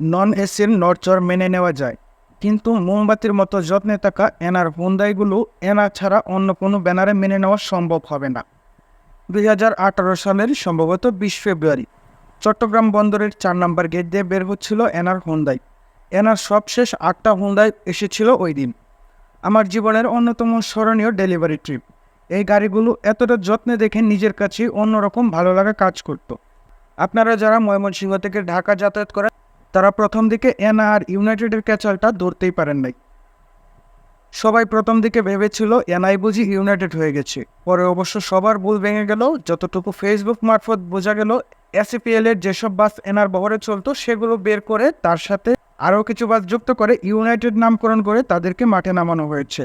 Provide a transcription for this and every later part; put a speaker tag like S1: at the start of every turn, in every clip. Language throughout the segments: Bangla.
S1: নন এসির নড়চড় মেনে নেওয়া যায়। কিন্তু মোমবাতির মতো যত্নে থাকা এনার হুন্দাইগুলো এনা ছাড়া অন্য কোনো ব্যানারে মেনে নেওয়া সম্ভব হবে না। দুই হাজার আঠারো সালের সম্ভবত বিশ ফেব্রুয়ারি, চট্টগ্রাম বন্দরের চার নম্বর গেট দিয়ে বের হচ্ছিল এনার হুন্দাই। এনার সবশেষ আটটা হুন্দাই এসেছিল ওই দিন। আমার জীবনের অন্যতম স্মরণীয় ডেলিভারি ট্রিপ। এই গাড়িগুলো এতটা যত্নে দেখে নিজের কাছে অন্যরকম ভালো লাগা কাজ করত। আপনারা যারা ময়মনসিংহ থেকে ঢাকা যাতায়াত করেন তারা প্রথম দিকে এনা আর ইউনাইটেডের ক্যাচালটা ধরতেই পারেন নাই। সবাই প্রথম দিকে ভেবেছিল এনআই বুঝি ইউনাইটেড হয়ে গেছে। পরে অবশ্য সবার ভুল ভেঙে গেল, যতটুকু ফেসবুক মারফত বোঝা গেল এসিপিএল এর যেসব বাস এনার বহরে চলতো, সেগুলো বের করে তার সাথে আরও কিছু বাস যুক্ত করে ইউনাইটেড নামকরণ করে তাদেরকে মাঠে নামানো হয়েছে।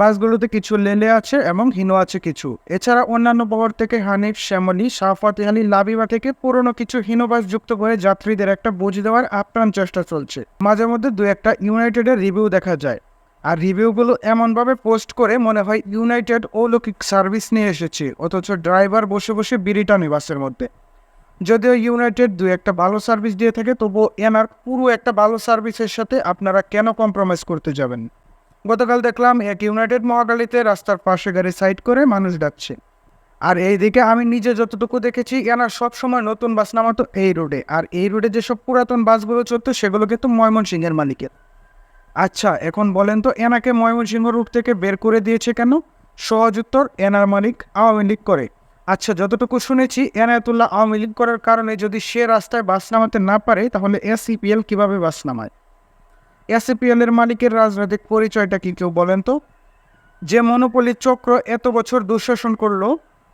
S1: বাসগুলোতে কিছু লেলে আছে এবং হিনো আছে কিছু। এছাড়া অন্যান্য বহর থেকে হানিফ, শ্যামলী শাহফাতে আলী লাবিবা থেকে পুরনো কিছু হিনো বাস যুক্ত করে যাত্রীদের একটা বুঝ দেওয়ার আপ্রাণ চেষ্টা চলছে। মাঝে মধ্যে দু একটা ইউনাইটেডের রিভিউ দেখা যায়। আর রিভিউগুলো এমনভাবে পোস্ট করে মনে হয় ইউনাইটেড অলৌকিক সার্ভিস নিয়ে এসেছে, অথচ ড্রাইভার বসে বসে বিড়ি টানে বাসের মধ্যে। যদিও ইউনাইটেড দু একটা ভালো সার্ভিস দিয়ে থাকে, তবুও এনার পুরো একটা ভালো সার্ভিসের সাথে আপনারা কেন কম্প্রোমাইজ করতে যাবেন? গতকাল দেখলাম এক ইউনাইটেড মহাকালীতে রাস্তার পাশে গাড়ি সাইড করে মানুষ ডাকছে আর এইদিকে আমি নিজে যতটুকু দেখেছি এনার সবসময় নতুন বাস নামাতো এই রোডে। আর এই রোডে যেসব পুরাতন বাসগুলো চলতো, সেগুলো কিন্তু ময়মনসিংহের মালিকের। আচ্ছা এখন বলেন তো, এনাকে ময়মনসিংহ রুট থেকে বের করে দিয়েছে কেন? সহজ উত্তর, এনার মালিক আওয়ামী লীগ করে। আচ্ছা যতটুকু শুনেছি, এনায়তুল্লাহ আওয়ামী লীগ করার কারণে যদি সে রাস্তায় বাস নামাতে না পারে, তাহলে এসইপিএল কীভাবে বাস নামায়? এসইপিএল এর মালিকের রাজনৈতিক পরিচয়টা কি কেউ বলেন তো? যে মনোপলি চক্র এত বছর দুঃশাসন করল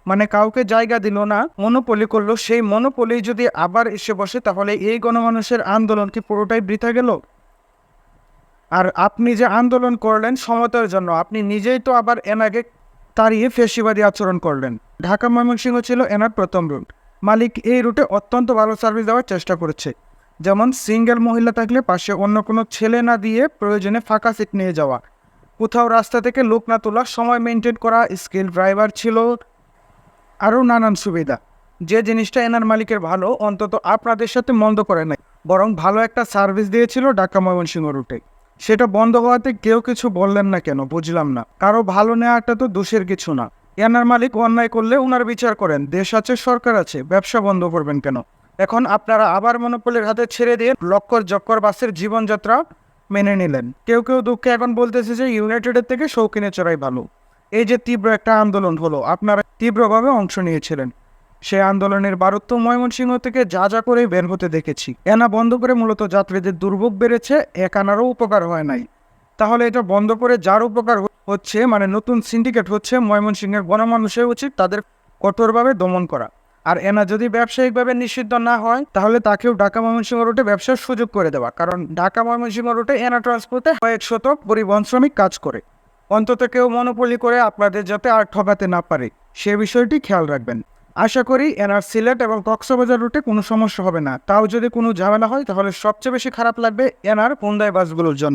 S1: মানে কাউকে জায়গা দিল না, মনোপলি করল, সেই মনোপলি যদি আবার এসে বসে, তাহলে এই গণমানুষের আন্দোলন কি পুরোটাই বৃথা গেল? আর আপনি যে আন্দোলন করলেন সমতার জন্য, আপনি নিজেই তো আবার এনাকে তাড়িয়ে ফেসিবাদী আচরণ করলেন। ঢাকা ময়মনসিংহ ছিল এনার প্রথম রুট মালিক এই রুটে অত্যন্ত ভালো সার্ভিস দেওয়ার চেষ্টা করেছে। যেমন সিঙ্গেল মহিলা থাকলে পাশে অন্য কোনো ছেলে না দিয়ে প্রয়োজনে ফাঁকা সিট নিয়ে যাওয়া। কোথাও রাস্তা থেকে লোক না তোলা সময় মেনটেন করা স্কিল ড্রাইভার ছিল। আরও নানান সুবিধা। যে জিনিসটা এনার মালিকের ভালো, অন্তত আপনাদের সাথে মন্দ করে নাই। বরং ভালো একটা সার্ভিস দিয়েছিল ঢাকা ময়মনসিংহ রুটে। সেটা বন্ধ হওয়াতে কেউ কিছু বললেন না কেন, বুঝলাম না। কারও ভালো নেওয়াটা তো দোষের কিছু না। এনার মালিক অন্যায় করলে ওনার বিচার করেন। দেশ আছে, সরকার আছে, ব্যবসা বন্ধ করবেন কেন? এখন আপনারা আবার মনোপলের হাতে ছেড়ে দিয়ে লক্কর জক্কর বাসের জীবনযাত্রা মেনে নিলেন। কেউ কেউ দুঃখে এখন বলতেছে যে ইউনাইটেডের থেকে শৌখিনে চড়াই ভালো। এই যে তীব্র একটা আন্দোলন হলো, আপনারা তীব্রভাবে অংশ নিয়েছিলেন। সেই আন্দোলনের বারুত্ব ময়মনসিংহ থেকে যা যা করে বের হতে দেখেছি। এনা বন্ধ করে মূলত যাত্রীদের দুর্ভোগ বেড়েছে এক আনারও উপকার হয় নাই। তাহলে এটা বন্ধ করে যার উপকার হচ্ছে মানে নতুন সিন্ডিকেট হচ্ছে ময়মনসিংহের গণমানুষের উচিত তাদের কঠোরভাবে দমন করা। আর এনা যদি ব্যবসায়িকভাবে নিষিদ্ধ না হয়, তাহলে তাকেও ঢাকা ময়মনসিংহ রুটে ব্যবসার সুযোগ করে দেওয়া। কারণ ঢাকা ময়মনসিংহ রুটে এনা ট্রান্সপোর্টে কয়েক শতক পরিবহন শ্রমিক কাজ করে। অন্তত কেউ মনোপলি করে আপনাদের যাতে আর ঠকাতে না পারে, সে বিষয়টি খেয়াল রাখবেন। আশা করি এনার সিলেট এবং কক্সবাজার রুটে কোনো সমস্যা হবে না। তাও যদি কোনো ঝামেলা হয়, তাহলে সবচেয়ে বেশি খারাপ লাগবে এনার কোন্দায় বাসগুলোর জন্য।